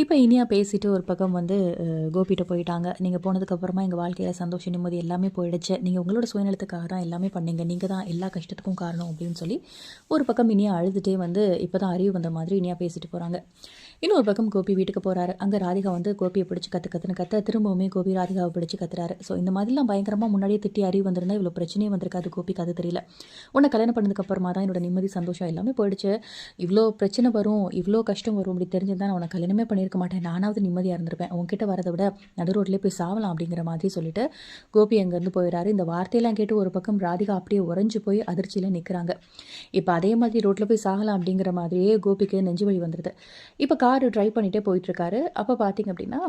இப்போ இனியா பேசிட்டு ஒரு பக்கம் வந்து கோபிகிட்ட போயிட்டாங்க. நீங்கள் போனதுக்கப்புறமா எங்கள் வாழ்க்கையில் சந்தோஷம் நிம்மதி எல்லாமே போயிடுச்சு. நீங்கள் உங்களோட சுயநலத்துக்காக தான் எல்லாமே பண்ணீங்க. நீங்கள் தான் எல்லா கஷ்டத்துக்கும் காரணம் அப்படின்னு சொல்லி ஒரு பக்கம் இனியா அழுதுகிட்டே வந்து இப்போ தான் அறிவு வந்த மாதிரி இனியா பேசிட்டு போகிறாங்க இன்னொரு பக்கம் கோபி வீட்டுக்கு போகிறாரு அங்கே ராதிகா வந்து கோபியை பிடிச்சி கற்று கற்றுன்னு கத்த திரும்பவுமே கோபி ராதிகாவை பிடிச்சி கத்துறாரு. ஸோ இந்த மாதிரிலாம் பயங்கரமாக முன்னாடியே திட்டி அறிவு வந்திருந்தா இவ்வளோ பிரச்சனையே வந்திருக்காது கோபிக்கு அது தெரியல. உன்னை கல்யாணம் பண்ணதுக்கு அப்புறமா தான் என்னோட நிம்மதி சந்தோஷம் எல்லாமே போயிடுச்சு. இவ்வளோ பிரச்சனை வரும் இவ்வளோ கஷ்டம் வரும் அப்படி தெரிஞ்சிருந்தா நான் உன்னை கல்யாணமே பண்ணியிருக்க மாட்டேன். நானாவது நிம்மதியாக இருந்திருப்பேன். உங்ககிட்ட வரதை விட நடு ரோட்லேயே போய் சாவலாம் அப்படிங்கிற மாதிரி சொல்லிட்டு கோபி அங்கேருந்து போயிடுறாரு இந்த வார்த்தையெல்லாம் கேட்டு ஒரு பக்கம் ராதிகா அப்படியே உறைஞ்சு போய் அதிர்ச்சியில் நிற்கிறாங்க இப்போ அதே மாதிரி ரோட்டில் போய் சாகலாம் அப்படிங்கிற மாதிரியே கோபிக்கு நெஞ்சு வலி வந்துடுது இப்போ கார் ட்ரைவ் பண்ணிகிட்டே போயிட்டுருக்காரு. அப்போ பார்த்தீங்க அப்படின்னா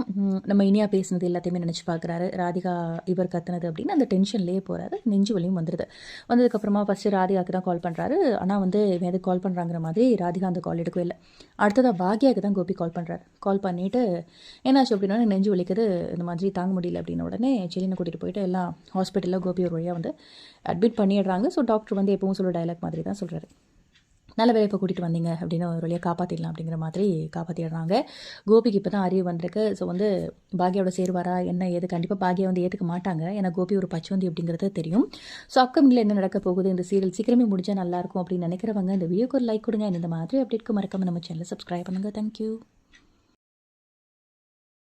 நம்ம இனியா பேசினது எல்லாத்தையுமே நினச்சி பார்க்குறாரு ராதிகா இவர் கத்துனது அப்படின்னு அந்த டென்ஷன்லேயே போகிறாரு நெஞ்சு வலியும் வந்துடுது வந்ததுக்கப்புறமா ஃபஸ்ட்டு ராதிகாவுக்கு தான் கால் பண்ணுறாரு ஆனால் வந்து இவன் எதுக்கு கால் பண்ணுறாங்கிற மாதிரி ராதிகா அந்த கால் எடுக்கவே இல்லை. அடுத்ததாக பாக்யாவுக்கு தான் கோபி கால் பண்ணுறாரு கால் பண்ணிவிட்டு என்னாச்சு அப்படின்னா நெஞ்சு வலிக்குது இந்த மாதிரி தாங்க முடியல அப்படின்ன உடனே செல்லினை கூட்டிகிட்டு போயிட்டு எல்லாம் ஹாஸ்பிட்டலில் கோபி ஒரு வழியாக வந்து அட்மிட் பண்ணிடுறாங்க. ஸோ டாக்டர் வந்து எப்பவும் சொல்ல டைலாக் மாதிரி தான் சொல்கிறாரு நல்ல வேலை இப்போ கூட்டிகிட்டு வந்தீங்க அப்படின்னு ஒரு வழியாக காப்பாற்றிடலாம் அப்படிங்கிற மாதிரி காப்பாற்றிடுறாங்க கோபிக்கு இப்போ தான் அறிவு வந்திருக்கு. ஸோ வந்து பாக்யாவோட சேருவாரா என்ன ஏது? கண்டிப்பாக பாக்யா வந்து ஏற்றுக்க மாட்டாங்க. ஏன்னா கோபி ஒரு பச்சவந்தி அப்படிங்கிறது தெரியும். ஸோ அப்கமிங்கில் என்ன நடக்க போகுது? இந்த சீரியல் சீக்கிரமே முடிஞ்சால் நல்லாயிருக்கும் அப்படின்னு நினைக்கிறவங்க இந்த வீடியோக்கு ஒரு லைக் கொடுங்க. இந்த மாதிரி அப்டேட்க்கு மறக்காம நம்ம சேனலை சப்ஸ்கிரைப் பண்ணுங்கள் தேங்க்யூ